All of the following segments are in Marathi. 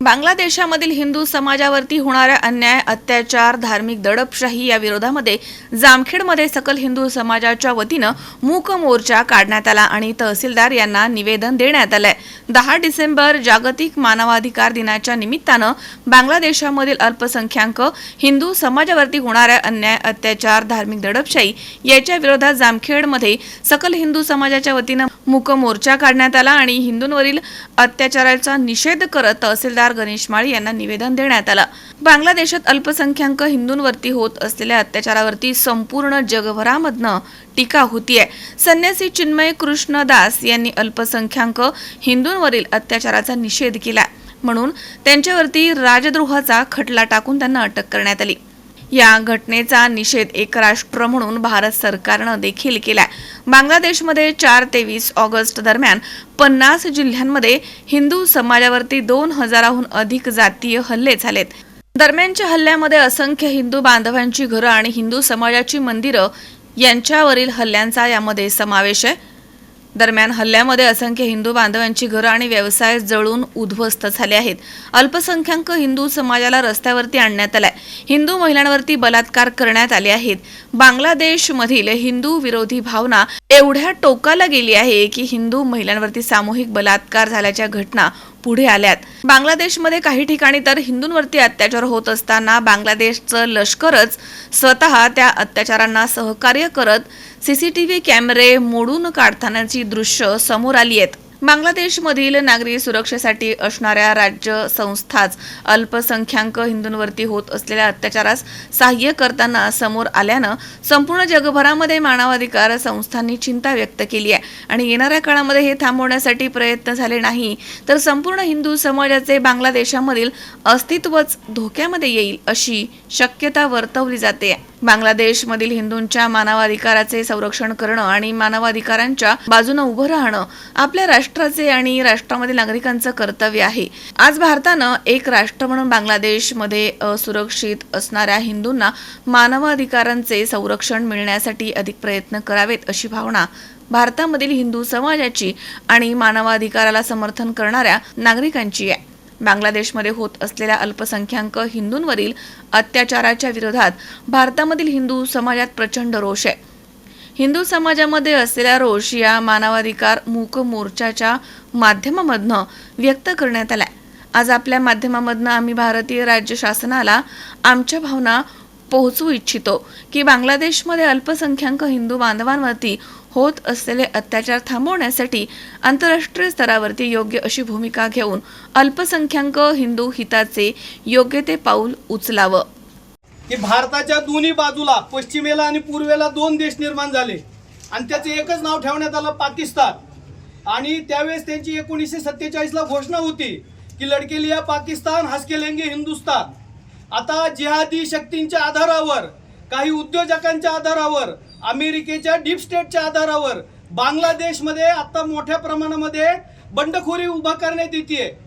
बांगलादेशामधील हिंदू समाजावरती होणाऱ्या अन्याय अत्याचार धार्मिक दडपशाही या विरोधामध्ये जामखेडमध्ये सकल हिंदू समाजाच्या वतीनं मूक मोर्चा काढण्यात आला आणि तहसीलदार यांना निवेदन देण्यात आलंय. दहा डिसेंबर जागतिक मानवाधिकार दिनाच्या निमित्तानं बांगलादेशामधील अल्पसंख्याक हिंदू समाजावरती होणाऱ्या अन्याय अत्याचार धार्मिक दडपशाही याच्या विरोधात जामखेडमध्ये सकल हिंदू समाजाच्या वतीनं मूक मोर्चा काढण्यात आला आणि हिंदूंवरील अत्याचाराचा निषेध करत तहसीलदार गणेश माळी यांना निवेदन देण्यात आलं. बांगलादेशात अल्पसंख्याक हिंदूंवरती होत असलेल्या अत्याचारावरती संपूर्ण जगभरामधनं टीका होतीये. संन्यासी चिन्मय कृष्णदास यांनी अल्पसंख्याक हिंदूंवरील अत्याचाराचा निषेध केला म्हणून त्यांच्यावरती राजद्रोहाचा खटला टाकून त्यांना अटक करण्यात आली. या घटनेचा निषेध एक राष्ट्र म्हणून भारत सरकारनं देखील केलाय. बांगलादेशमध्ये चार ते वीस ऑगस्ट दरम्यान पन्नास जिल्ह्यांमध्ये हिंदू समाजावरती दोन हजाराहून अधिक जातीय हल्ले झालेत. दरम्यानच्या हल्ल्यामध्ये असंख्य हिंदू बांधवांची घरं आणि हिंदू समाजाची मंदिरं यांच्यावरील हल्ल्यांचा यामध्ये समावेश आहे. दरम्यान हल्ल्यामध्ये असंख्य हिंदू बांधवांची घरं आणि व्यवसाय जळून उद्ध्वस्त झाले आहेत. अल्पसंख्याक हिंदू समाजाला रस्त्यावरती आणण्यात आलाय. हिंदू महिलांवरती बलात्कार करण्यात आले आहेत. बांगलादेशमधील हिंदू विरोधी भावना एवढ्या टोकाला गेली आहे की हिंदू महिलांवरती सामूहिक बलात्कार झाल्याच्या घटना पुढे आल्यात. बांगलादेशमध्ये काही ठिकाणी तर हिंदूंवरती अत्याचार होत असताना बांगलादेशचं लष्करच स्वतः त्या अत्याचारांना सहकार्य करत सीसीटीव्ही कॅमेरे मोडून काढतानाची दृश्य समोर आली आहेत. बांगलादेशमधील नागरी सुरक्षेसाठी असणाऱ्या राज्य संस्थाच अल्पसंख्याक हिंदूंवरती होत असलेल्या अत्याचारास सहाय्य करताना समोर आल्यानं संपूर्ण जगभरामध्ये मानवाधिकार संस्थांनी चिंता व्यक्त केली आहे. आणि येणाऱ्या काळामध्ये हे थांबवण्यासाठी प्रयत्न झाले नाही तर संपूर्ण हिंदू समाजाचे बांगलादेशामधील अस्तित्वच धोक्यामध्ये येईल अशी शक्यता वर्तवली जाते. बांगलादेशमधील हिंदूंच्या मानवाधिकाराचे संरक्षण करणं आणि मानवाधिकारांच्या बाजूने उभं राहणं आपल्या राष्ट्राचे आणि राष्ट्रामधील नागरिकांचं कर्तव्य आहे. आज भारतानं एक राष्ट्र म्हणून बांगलादेशमध्ये असुरक्षित असणाऱ्या हिंदूंना मानवाधिकारांचे संरक्षण मिळण्यासाठी अधिक प्रयत्न करावेत अशी भावना भारतामधील हिंदू समाजाची आणि मानवाधिकाराला समर्थन करणाऱ्या नागरिकांची आहे. बांगलादेशमध्ये होत असलेल्या अल्पसंख्याक हिंदूंवरील अत्याचाराच्या विरोधात भारतामधील हिंदू समाजात प्रचंड रोष आहे. हिंदू समाजामध्ये असलेला रोष या मानवाधिकार मूक मोर्चाच्या माध्यमामधनं व्यक्त करण्यात आलाय. आज आपल्या माध्यमामधनं आम्ही भारतीय राज्य शासनाला आमच्या भावना पोहोचवू इच्छितो की बांगलादेशमध्ये अल्पसंख्याक हिंदू बांधवांवरती होत असलेले अत्याचार थांबवण्यासाठी आंतरराष्ट्रीय स्तरावरती योग्य अशी भूमिका घेऊन अल्पसंख्याक हिंदू हिताचे योग्य ते पाऊल उचलावं. की भारताच्या दोन्ही बाजूला पश्चिमेला आणि पूर्वेला दोन देश निर्माण झाले. आणि त्याचं एकच नाव ठेवण्यात आलं पाकिस्तान. आणि त्यावेळेस त्यांची एकोणीसशे सत्तेचाळीसला घोषणा होती की लडके लिया पाकिस्तान हसके लेंगे हिंदुस्तान. आता जिहादी शक्तींच्या आधारावर काही उद्योजकांच्या आधारावर अमेरिकेच्या डीप स्टेटच्या आधारावर बांगलादेशमध्ये आता मोठ्या प्रमाणामध्ये बंडखोरी उभा करण्यात येते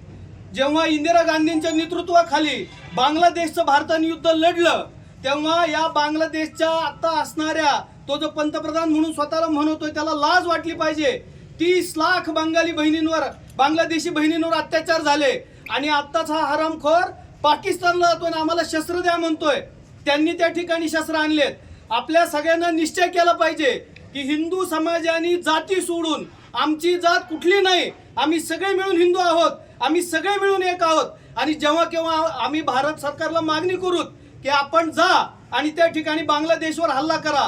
जेव्हा इंदिरा गांधींच्या नेतृत्वाखाली बांगलादेशचं भारताने युद्ध लढलं तेव्हा या बांगलादेशच्या आता असणाऱ्या तो जो पंतप्रधान म्हणून स्वतःला म्हणतोय त्याला लाज वाटली पाहिजे. तीस लाख बंगाली बहिणींवर बांगलादेशी बहिणींवर अत्याचार झाले. आणि आत्ताच हा हरामखोर पाकिस्तानला जातोय आणि आम्हाला शस्त्र द्या म्हणतोय. त्यांनी त्या ठिकाणी शस्त्र आणलेत. आपल्या सगळ्यांना निश्चय केला पाहिजे की हिंदू समाजाने जाती सोडून आमची जात कुठली नाही आम्ही सगळे मिळून हिंदू आहोत आम्ही सगळे मिळून एक आहोत. आणि जेव्हा केव्हा आम्ही भारत सरकारला मागणी करू की आपण जा आणि त्या ठिकाणी बांगलादेशवर हल्ला करा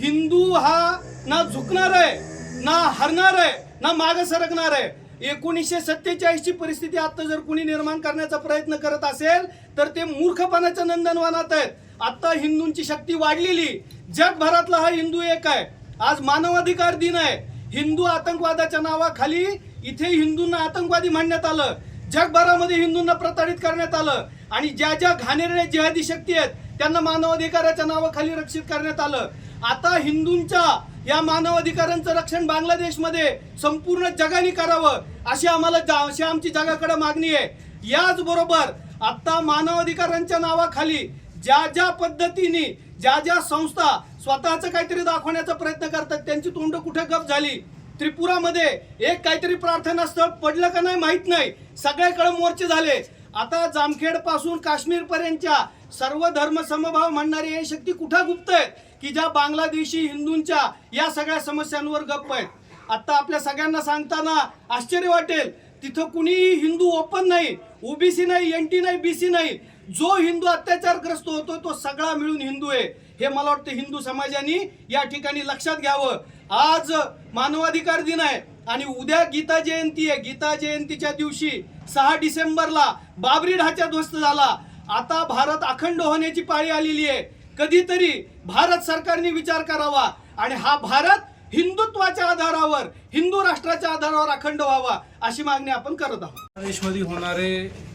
हिंदू हा ना झुकणार आहे ना हरणार आहे ना मागे सरकणार आहे. एकोणीसशे सत्तेचाळीसची परिस्थिती आता जर कुणी निर्माण करण्याचा प्रयत्न करत असेल तर ते मूर्खपणाच्या नंदनवनात आहेत. आता हिंदूंची शक्ती वाढलेली. जगभरातला हा हिंदू एक आहे. आज मानवाधिकार दिन आहे. हिंदू आतंकवादाच्या नावाखाली इथे हिंदूंना आतंकवादी म्हणण्यात आलं. जगभरामध्ये हिंदूंना प्रताडित करण्यात आलं. आणि ज्या ज्या घाणेरड्या जिहादी शक्ती आहेत त्यांना मानवाधिकाराच्या नावाखाली रक्षित करण्यात आलं. आता हिंदूंच्या या मानवाधिकारांचं रक्षण बांगलादेशमध्ये संपूर्ण जगाने करावं अशी आम्हाला जा- अशी आमची जगाकडे मागणी आहे. याचबरोबर आत्ता मानवाधिकारांच्या नावाखाली ज्या ज्या पद्धतीने ज्या ज्या संस्था स्वतःचं काहीतरी दाखवण्याचा प्रयत्न करतात त्यांची तोंड कुठे गप झाली? त्रिपुरामध्ये एक काहीतरी प्रार्थना स्थळ पडलं का नाही माहीत नाही. सगळ्याकडे मोर्चे झाले. आता जामखेडपासून काश्मीर पर्यंतच्या सर्व धर्म समभाव म्हणणारी हे शक्ती कुठं गुप्त आहेत? की ज्या बांगलादेशी हिंदूंच्या या सगळ्या समस्यांवर गप्प आहेत. आता आपल्या सगळ्यांना सांगताना आश्चर्य वाटेल तिथं कुणीही हिंदू ओपन नाही ओबीसी नाही एन टी नाही बीसी नाही. जो हिंदू अत्याचारग्रस्त होतो तो सगळा मिळून हिंदू आहे. हे मला वाटतं हिंदू समाजाने या ठिकाणी लक्षात घ्यावं. आज मानवाधिकार दिन आहे आणि उद्या गीता जयंती आहे. गीता जयंतीच्या दिवशी सहा डिसेंबरला बाबरी ढाचा ध्वस्त झाला. आता भारत अखंड होण्याची पाळी आलेली आहे. कधीतरी भारत सरकारने विचार करावा आणि हा भारत हिंदुत्वाच्या आधारावर हिंदू राष्ट्राच्या आधारावर अखंड व्हावा अशी मागणी आपण करत आहोत. देशमध्ये होणारे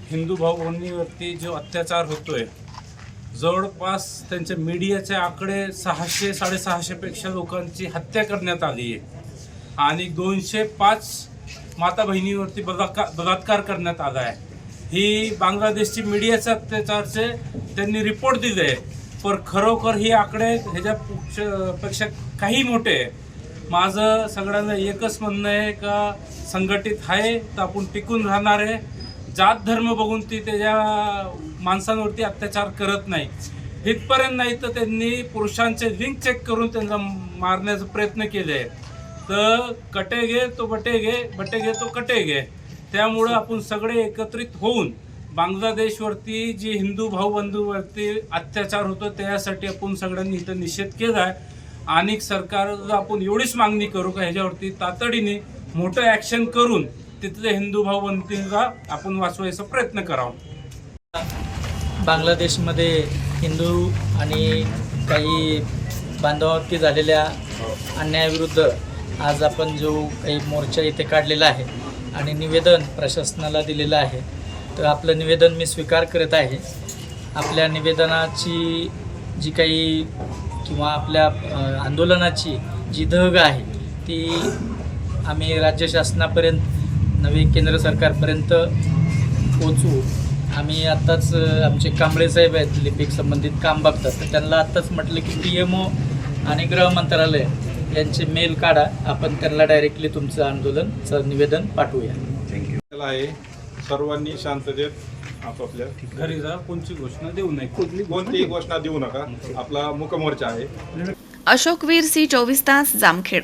हिंदू भाऊ जो अत्याचार होतोय जवळपास त्यांच्या मीडियाचे आकडे सहाशे साडेसहाशेपेक्षा लोकांची हत्या करण्यात आली आहे. आणि दोनशे पाच माता बहिणीवरती बलात्कार बलात्कार करण्यात आला आहे. ही बांगलादेशची मीडियाचे अत्याचारचे त्यांनी रिपोर्ट दिले आहे. पर खरोखर ही आकडे ह्याच्या पेक्षा- पेक्षा काही मोठे माझं सगळ्यांना एकच म्हणणं आहे का संघटित आहे तर आपण टिकून राहणार आहे. जात धर्म बघून ती त्याच्या माणसांवरती अत्याचार करत नाही. इथपर्यंत नाही तर त्यांनी पुरुषांचे लिंक चेक करून त्यांना मारण्याचा प्रयत्न केले आहे तर कटे घे तो बटे घे बटे घे तो कटे घे. त्यामुळं आपण सगळे एकत्रित होऊन बांगलादेशवरती जी हिंदू भाऊबंधूवरती अत्याचार होतो त्यासाठी आपण सगळ्यांनी इथं निषेध केला आहे. आणि सरकारला आपण एवढीच मागणी करू का ह्याच्यावरती तातडीने मोठं ॲक्शन करून तिथले हिंदू भाऊबंधूंना आपण वाचवायचा प्रयत्न करावा. बांगलादेशमध्ये हिंदू आणि काही बांधवावरती झालेल्या अन्यायाविरुद्ध आज आपण जो काही मोर्चा इथे काढलेला आहे आणि निवेदन प्रशासनाला दिलेलं आहे तर आपलं निवेदन मी स्वीकार करत आहे. आपल्या निवेदनाची जी काही किंवा आपल्या आंदोलनाची जी धग आहे ती आम्ही राज्य शासनापर्यंत नवे केंद्र सरकारपर्यंत पोचवू आम्ही आत्ताच आमचे कांबळे साहेब आहेत लिपिक संबंधित काम बघतात. तर त्यांना आत्ताच म्हटलं की पी एम ओ आणि गृह मंत्रालय यांचे मेल काढा. आपण त्यांना डायरेक्टली तुमचं आंदोलनचं निवेदन पाठवूया. केला आहे. सर्वांनी शांततेत आपापल्या घरी जा कोणची घोषणा देऊ नये. कोणतीही घोषणा देऊ नका. आपला मुकमोर्चा आहे. अशोकवीर सी चोवीस तास जामखेड.